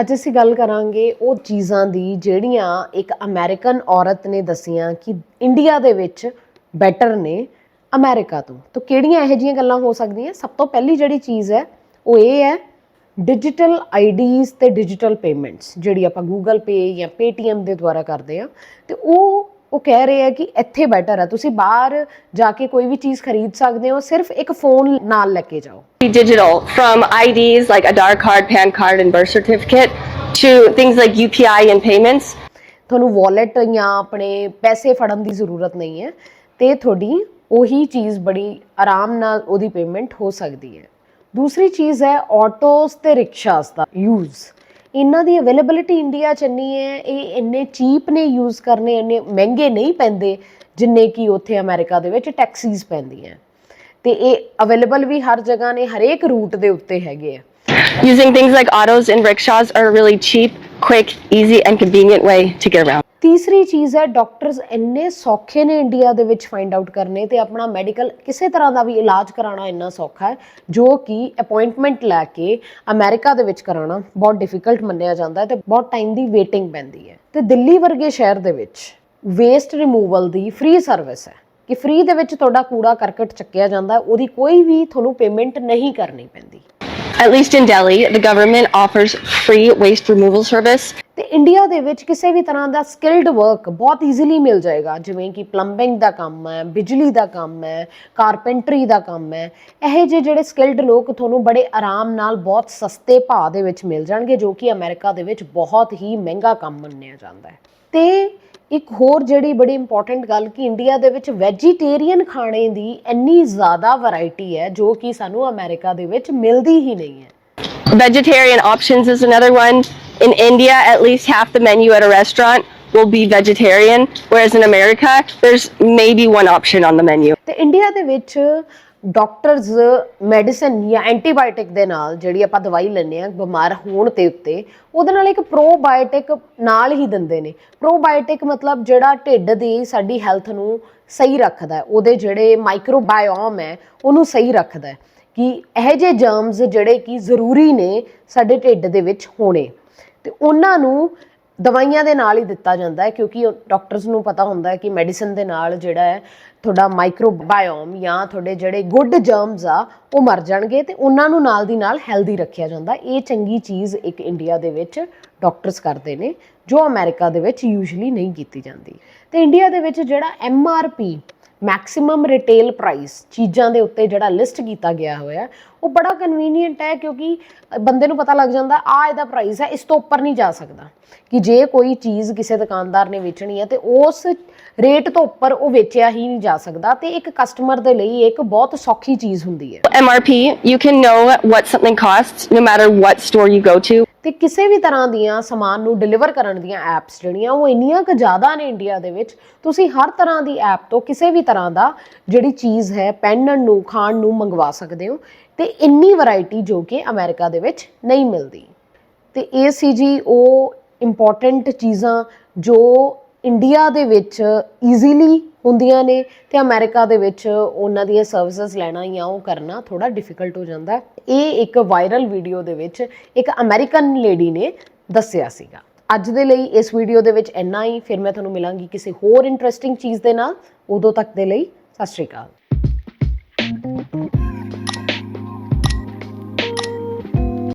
ਅੱਜ ਅਸੀਂ ਗੱਲ ਕਰਾਂਗੇ ਉਹ ਚੀਜ਼ਾਂ ਦੀ ਜਿਹੜੀਆਂ ਇੱਕ ਅਮਰੀਕਨ ਔਰਤ ਨੇ ਦਸੀਆਂ ਕਿ ਇੰਡੀਆ ਦੇ ਵਿੱਚ ਬੈਟਰ ਨੇ ਅਮਰੀਕਾ ਤੋਂ। ਤਾਂ ਕਿਹੜੀਆਂ ਇਹੋ ਜਿਹੀਆਂ ਗੱਲਾਂ ਹੋ ਸਕਦੀਆਂ? ਸਭ ਤੋਂ ਪਹਿਲੀ ਜਿਹੜੀ ਚੀਜ਼ ਹੈ, ਉਹ ਇਹ ਹੈ ਡਿਜੀਟਲ ਆਈਡੀਜ਼ ਤੇ ਡਿਜੀਟਲ ਪੇਮੈਂਟਸ ਜਿਹੜੀ ਆਪਾਂ Google Pay ਜਾਂ Paytm ਦੇ ਦੁਆਰਾ ਕਰਦੇ ਆ ਤੇ ਉਹ ਉਹ ਕਹਿ ਰਹੇ ਆ ਕਿ ਇੱਥੇ ਬੈਟਰ ਹੈ ਤੁਸੀਂ ਬਾਹਰ ਜਾ ਕੇ ਕੋਈ ਵੀ ਚੀਜ਼ ਖਰੀਦ ਸਕਦੇ ਹੋ ਸਿਰਫ ਇੱਕ ਫੋਨ ਨਾਲ ਲੈ ਕੇ ਜਾਓ। Digital from IDs like Aadhaar card, PAN card, and birth certificate to things like UPI and payments. ਤੁਹਾਨੂੰ ਵਾਲਟ ਜਾਂ ਆਪਣੇ ਪੈਸੇ ਫੜਨ ਦੀ ਜ਼ਰੂਰਤ ਨਹੀਂ ਹੈ ਤੇ ਤੁਹਾਡੀ ਉਹੀ ਚੀਜ਼ ਬੜੀ ਆਰਾਮ ਨਾਲ ਉਹਦੀ ਪੇਮੈਂਟ ਹੋ ਸਕਦੀ ਹੈ। ਦੂਸਰੀ ਚੀਜ਼ ਹੈ ਆਟੋਸ ਤੇ ਰਿਕਸ਼ਾਸ ਦਾ ਯੂਜ਼ ਇਹਨਾਂ ਦੀ ਅਵੇਲੇਬਿਲਿਟੀ ਇੰਡੀਆ ਚ ਇੰਨੀ ਹੈ ਇਹ ਇੰਨੇ ਚੀਪ ਨੇ ਯੂਜ਼ ਕਰਨੇ ਇੰਨੇ ਮਹਿੰਗੇ ਨਹੀਂ ਪੈਂਦੇ ਜਿੰਨੇ ਕਿ ਉੱਥੇ ਅਮਰੀਕਾ ਦੇ ਵਿੱਚ ਟੈਕਸੀਜ਼ ਪੈਂਦੀਆਂ ਤੇ ਇਹ ਅਵੇਲੇਬਲ ਵੀ ਹਰ ਜਗ੍ਹਾ ਨੇ ਹਰੇਕ ਰੂਟ ਦੇ ਉੱਤੇ ਹੈਗੇ ਆ Using things like autos and rickshaws are a really cheap, quick, easy, and convenient way to get around. ਤੀਸਰੀ ਚੀਜ਼ ਹੈ ਡਾਕਟਰਸ ਇੰਨੇ ਸੌਖੇ ਨੇ ਇੰਡੀਆ ਦੇ ਵਿੱਚ ਫਾਈਂਡ ਆਊਟ ਕਰਨੇ ਤੇ ਆਪਣਾ ਮੈਡੀਕਲ ਕਿਸੇ ਤਰ੍ਹਾਂ ਦਾ ਵੀ ਇਲਾਜ ਕਰਾਉਣਾ ਇੰਨਾ ਸੌਖਾ ਹੈ ਜੋ ਕਿ ਅਪਾਇੰਟਮੈਂਟ ਲੈ ਕੇ ਅਮਰੀਕਾ ਦੇ ਵਿੱਚ ਕਰਾਉਣਾ ਬਹੁਤ ਡਿਫਿਕਲਟ ਮੰਨਿਆ ਜਾਂਦਾ ਹੈ ਤੇ ਬਹੁਤ ਟਾਈਮ ਦੀ ਵੇਟਿੰਗ ਪੈਂਦੀ ਹੈ ਤੇ ਦਿੱਲੀ ਵਰਗੇ ਸ਼ਹਿਰ ਦੇ ਵਿੱਚ ਵੇਸਟ ਰਿਮੂਵਲ ਦੀ ਫ੍ਰੀ ਸਰਵਿਸ ਹੈ ਕਿ ਫ੍ਰੀ ਦੇ ਵਿੱਚ ਤੁਹਾਡਾ ਕੂੜਾ ਕਰਕਟ ਚੱਕਿਆ ਜਾਂਦਾ ਉਹਦੀ ਕੋਈ ਵੀ ਤੁਹਾਨੂੰ ਪੇਮੈਂਟ ਨਹੀਂ ਕਰਨੀ ਪੈਂਦੀ At least in Delhi, the government offers free waste removal service. ਤੇ ਇੰਡੀਆ ਦੇ ਵਿੱਚ ਕਿਸੇ ਵੀ ਤਰ੍ਹਾਂ ਦਾ ਸਕਿਲਡ ਵਰਕ ਬਹੁਤ ਈਜ਼ੀਲੀ ਮਿਲ ਜਾਏਗਾ। ਜਿਵੇਂ ਕਿ ਪਲੰਬਿੰਗ ਦਾ ਕੰਮ ਹੈ, ਬਿਜਲੀ ਦਾ ਕੰਮ ਹੈ ਕਾਰਪੈਂਟਰੀ ਦਾ ਕੰਮ ਹੈ। ਇਹ ਜਿਹੇ ਜਿਹੜੇ ਸਕਿਲਡ ਲੋਕ ਤੁਹਾਨੂੰ ਬੜੇ ਆਰਾਮ ਨਾਲ ਬਹੁਤ ਸਸਤੇ ਭਾਅ ਦੇ ਵਿੱਚ ਮਿਲ ਜਾਣਗੇ, ਜੋ ਕਿ ਅਮਰੀਕਾ ਦੇ ਵਿੱਚ ਬਹੁਤ ਹੀ ਮਹਿੰਗਾ ਕੰਮ ਮੰਨਿਆ ਜਾਂਦਾ ਹੈ। ਤੇ ਇੱਕ ਹੋਰ ਜਿਹੜੀ ਬੜੀ ਇੰਪੋਰਟੈਂਟ ਗੱਲ ਕਿ ਇੰਡੀਆ ਦੇ ਵਿੱਚ ਵੈਜੀਟੇਰੀਅਨ ਖਾਣੇ ਦੀ ਇੰਨੀ ਜ਼ਿਆਦਾ ਵੈਰਾਈਟੀ ਹੈ, ਜੋ ਕਿ ਸਾਨੂੰ ਅਮਰੀਕਾ ਦੇ ਵਿੱਚ ਮਿਲਦੀ ਹੀ ਨਹੀਂ ਹੈ। Vegetarian options is another one. In India, at least half the menu at a restaurant will be vegetarian, whereas in America, there's maybe one option on the menu. ਤੇ ਇੰਡੀਆ ਦੇ ਵਿੱਚ ਡਾਕਟਰਸ ਮੈਡੀਸਨ ਜਾਂ antibiotic ਦੇ ਨਾਲ ਜਿਹੜੀ ਆਪਾਂ ਦਵਾਈ ਲੈਂਦੇ ਆ ਬਿਮਾਰ ਹੋਣ ਤੇ ਉੱਤੇ ਉਹਦੇ ਨਾਲ ਇੱਕ ਪ੍ਰੋਬਾਇਓਟਿਕ ਨਾਲ ਹੀ ਦਿੰਦੇ ਨੇ ਪ੍ਰੋਬਾਇਓਟਿਕ ਮਤਲਬ ਜਿਹੜਾ ਢਿੱਡ ਦੀ ਸਾਡੀ ਹੈਲਥ ਨੂੰ ਸਹੀ ਰੱਖਦਾ ਹੈ ਉਹਦੇ ਜਿਹੜੇ ਮਾਈਕਰੋਬਾਇਓਮ ਹੈ ਉਹਨੂੰ ਸਹੀ ਰੱਖਦਾ ਹੈ ਕਿ ਇਹ ਜਿਹੇ ਜਰਮਸ ਜਿਹੜੇ ਕਿ ਜ਼ਰੂਰੀ ਨੇ ਸਾਡੇ ਢਿੱਡ ਦੇ ਵਿੱਚ ਹੋਣੇ। ਤੇ ਉਹਨਾਂ ਨੂੰ ਦਵਾਈਆਂ ਦੇ ਨਾਲ ਹੀ ਦਿੱਤਾ ਜਾਂਦਾ ਹੈ, ਕਿਉਂਕਿ ਡਾਕਟਰਸ ਨੂੰ ਪਤਾ ਹੁੰਦਾ ਹੈ ਕਿ ਮੈਡੀਸਨ ਦੇ ਨਾਲ ਜਿਹੜਾ ਹੈ, ਤੁਹਾਡਾ ਮਾਈਕਰੋਬਾਇਓਮ ਜਾਂ ਤੁਹਾਡੇ ਜਿਹੜੇ ਗੁੱਡ ਜਰਮਸ ਆ, ਉਹ ਮਰ ਜਾਣਗੇ ਤੇ ਉਹਨਾਂ ਨੂੰ ਨਾਲ ਦੀ ਨਾਲ ਹੈਲਦੀ ਰੱਖਿਆ ਜਾਂਦਾ। ਇਹ ਚੰਗੀ ਚੀਜ਼ ਇੱਕ ਇੰਡੀਆ ਦੇ ਵਿੱਚ ਡਾਕਟਰਸ ਕਰਦੇ ਨੇ, ਜੋ ਅਮਰੀਕਾ ਦੇ ਵਿੱਚ ਯੂਜੂਲੀ ਨਹੀਂ ਕੀਤੀ ਜਾਂਦੀ। ਤੇ ਇੰਡੀਆ ਦੇ ਵਿੱਚ ਜਿਹੜਾ M R P maximum retail price ਚੀਜ਼ਾਂ ਦੇ ਉੱਤੇ ਜਿਹੜਾ ਲਿਸਟ ਕੀਤਾ ਗਿਆ ਹੋਇਆ ਉਹ ਬੜਾ ਕਨਵੀਨੀਅੰਟ ਹੈ ਕਿਉਂਕਿ ਬੰਦੇ ਨੂੰ ਪਤਾ ਲੱਗ ਜਾਂਦਾ ਆ ਇਹਦਾ ਪ੍ਰਾਈਸ ਹੈ ਇਸ ਤੋਂ ਉੱਪਰ ਨਹੀਂ ਜਾ ਸਕਦਾ ਕਿ ਜੇ ਕੋਈ ਚੀਜ਼ ਕਿਸੇ ਦੁਕਾਨਦਾਰ ਨੇ ਵੇਚਣੀ ਹੈ ਤੇ ਉਸ ਰੇਟ ਤੋਂ ਉੱਪਰ ਉਹ ਵੇਚਿਆ ਹੀ ਨਹੀਂ ਜਾ ਸਕਦਾ ਤੇ ਇੱਕ ਕਸਟਮਰ ਦੇ ਲਈ ਇੱਕ ਬਹੁਤ ਸੌਖੀ ਚੀਜ਼ ਹੁੰਦੀ ਹੈ MRP, you can know what something costs no matter what store you go to. ਤੇ ਕਿਸੇ ਵੀ ਤਰ੍ਹਾਂ ਦੀਆਂ ਸਮਾਨ ਨੂੰ ਡਿਲੀਵਰ ਕਰਨ ਦੀਆਂ ਐਪਸ ਜਿਹੜੀਆਂ, ਉਹ ਇੰਨੀਆਂ ਕੁ ਜ਼ਿਆਦਾ ਨੇ ਇੰਡੀਆ ਦੇ ਵਿੱਚ, ਤੁਸੀਂ ਹਰ ਤਰ੍ਹਾਂ ਦੀ ਐਪ ਤੋਂ ਕਿਸੇ ਵੀ ਤਰ੍ਹਾਂ ਦਾ ਜਿਹੜੀ ਚੀਜ਼ ਹੈ ਪਹਿਨਣ ਨੂੰ, ਖਾਣ ਨੂੰ ਮੰਗਵਾ ਸਕਦੇ ਹੋ ਤੇ ਇੰਨੀ ਵੈਰਾਈਟੀ ਜੋ ਕਿ ਅਮਰੀਕਾ ਦੇ ਵਿੱਚ ਨਹੀਂ ਮਿਲਦੀ। ਤੇ ਇਹ ਸੀ ਜੀ ਉਹ ਇੰਪੋਰਟੈਂਟ ਚੀਜ਼ਾਂ ਜੋ ਇੰਡੀਆ ਦੇ ਵਿੱਚ ਈਜ਼ੀਲੀ ਹੁੰਦੀਆਂ ਨੇ ਤੇ ਅਮਰੀਕਾ ਦੇ ਵਿੱਚ ਉਹਨਾਂ ਦੀਆਂ ਸਰਵਿਸਿਜ਼ ਲੈਣਾ ਜਾਂ ਉਹ ਕਰਨਾ ਥੋੜਾ ਡਿਫਿਕਲਟ ਹੋ ਜਾਂਦਾ ਇਹ ਇੱਕ ਵਾਇਰਲ ਵੀਡੀਓ ਦੇ ਵਿੱਚ ਇੱਕ ਅਮਰੀਕਨ ਲੇਡੀ ਨੇ ਦੱਸਿਆ ਸੀਗਾ। ਅੱਜ ਦੇ ਲਈ ਇਸ ਵੀਡੀਓ ਦੇ ਵਿੱਚ ਇੰਨਾ ਹੀ। ਫਿਰ ਮੈਂ ਤੁਹਾਨੂੰ ਮਿਲਾਂਗੀ ਕਿਸੇ ਹੋਰ ਇੰਟਰਸਟਿੰਗ ਚੀਜ਼ ਦੇ ਨਾਲ। ਉਦੋਂ ਤੱਕ ਦੇ ਲਈ, ਸਤਿ ਸ਼੍ਰੀ ਅਕਾਲ।